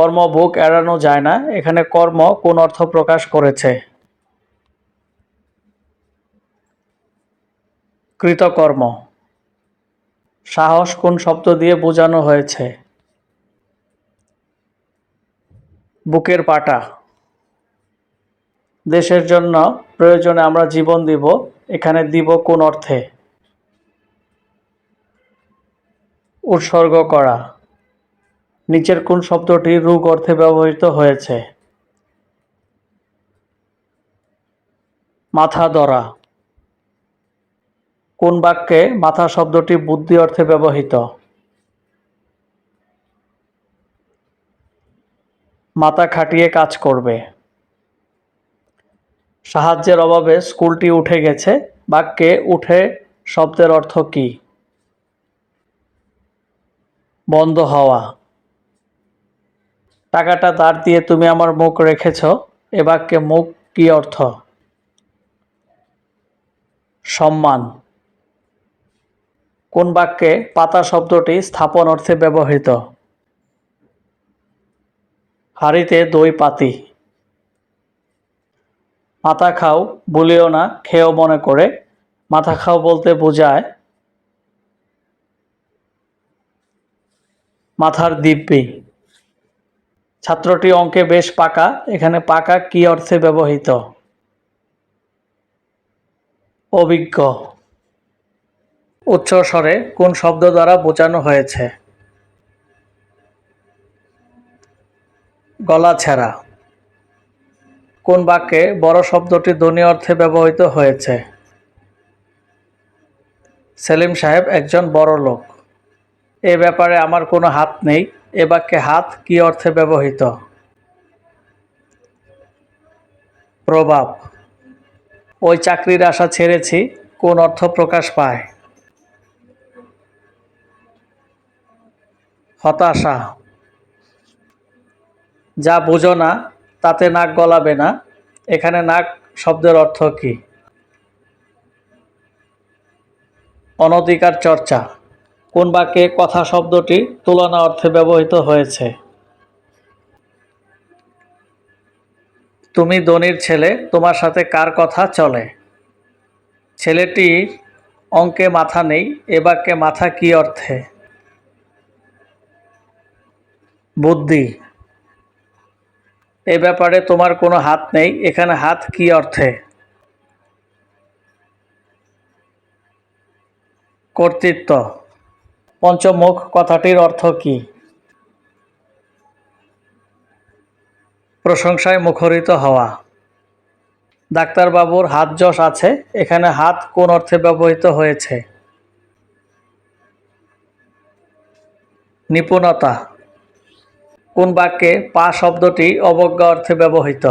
কর্মভোগ এড়ানো যায় না। এখানে কর্ম কোন অর্থ প্রকাশ করেছে? কৃতকর্ম। সাহস কোন শব্দ দিয়ে বোঝানো হয়েছে? বুকের পাটা। দেশের জন্য প্রয়োজনে আমরা জীবন দিব। এখানে দিব কোন অর্থে? উৎসর্গ করা। নিচের কোন শব্দটি রোগ অর্থে ব্যবহৃত হয়েছে? মাথা ধরা। কোন বাক্যে মাথা শব্দটি বুদ্ধি অর্থে ব্যবহৃত? মাথা খাটিয়ে কাজ করবে। সাহায্যের অভাবে স্কুলটি উঠে গেছে। বাক্যে উঠে শব্দের অর্থ কী? বন্ধ হওয়া। টাকাটা ধার দিয়ে তুমি আমার মুখ রেখেছ, এ বাক্যে মুখ কি অর্থ? সম্মান। কোন বাক্যে পাতা শব্দটি স্থাপন অর্থে ব্যবহৃত? হাড়িতে দই পাতি। মাথা খাও, বলিও না, খেয়েও মনে করে। মাথা খাও বলতে বোঝায় মাথার দিব্যি। ছাত্রটি অঙ্কে বেশ পাকা। এখানে পাকা কি অর্থে ব্যবহৃত? অভিজ্ঞ। উচ্চ স্বরে কোন শব্দ দ্বারা বোঝানো হয়েছে? গলা ছেঁড়া। কোন বাক্যে বড় শব্দটি ধ্বনি অর্থে ব্যবহৃত হয়েছে? সেলিম সাহেব একজন বড় লোক। এ ব্যাপারে আমার কোনো হাত নেই। এ বাক্যে হাত কি অর্থে ব্যবহৃত? প্রভাব। ওই চাকরির আশা ছেড়েছি, কোন অর্থ প্রকাশ পায়? হতাশা। যা বুঝো না, তাতে নাক গলাবে না, এখানে নাক শব্দের অর্থ কি? অনধিকার চর্চা। কোন বাক্যে কথা শব্দটি তুলনা অর্থে ব্যবহৃত হয়েছে? তুমি ধনির ছেলে, তোমার সাথে কার কথা চলে? ছেলেটির অঙ্কে মাথা নেই, এ বাক্যে মাথা কি অর্থে? বুদ্ধি। এ ব্যাপারে তোমার কোনো হাত নেই, এখানে হাত কি অর্থে? কর্তৃত্ব। পঞ্চমুখ কথাটির অর্থ কি? প্রশংসায় মুখরিত হওয়া। ডাক্তারবাবুর হাত যশ আছে, এখানে হাত কোন অর্থে ব্যবহৃত হয়েছে? নিপুণতা। কোন বাক্যে পা শব্দটি অবজ্ঞা অর্থে ব্যবহৃত?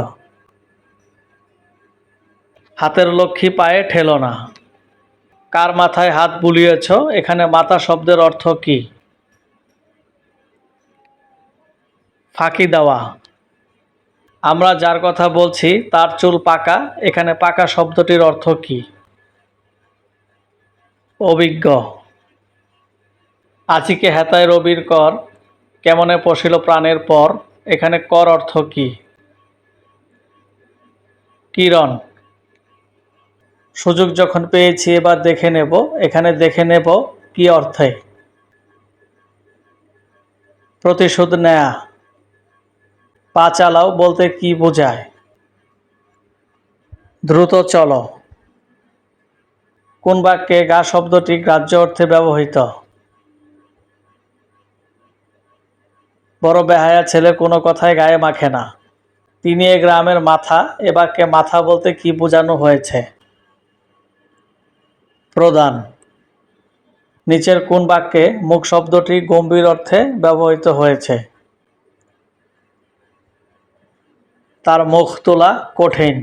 হাতের লক্ষ্মী পায়ে ঠেলো না। কার মাথায় হাত বুলিয়েছ? এখানে মাথা শব্দের অর্থ কি? ফাঁকি দেওয়া। আমরা যার কথা বলছি, তার চুল পাকা। এখানে পাকা শব্দটির অর্থ কি? অভিজ্ঞ। আচিকে হেতায় রবির কর, কেমনে পশিল প্রাণের পর, এখানে কর অর্থ কি? কিরণ। সুযোগ যখন পেয়েছি, এবার দেখে নেব। এখানে দেখে নেব কি অর্থে। প্রতিশোধ নেয়া। পা চালাও বলতে কি বোঝায়। দ্রুত চলো। কোন বাক্যে গা শব্দটি গ্রাহ্য অর্থে ব্যবহৃত? বড় বেহায়া ছেলে কোনো কথায় গায়ে মাখে না। তিনি এ গ্রামের মাথা, এ বাক্যে মাথা বলতে কি বোঝানো হয়েছে? প্রদান নিচের কোন বাক্যে মুখ শব্দটি গম্ভীর অর্থে ব্যবহৃত হয়েছে? তার মুখ তোলা কঠিন।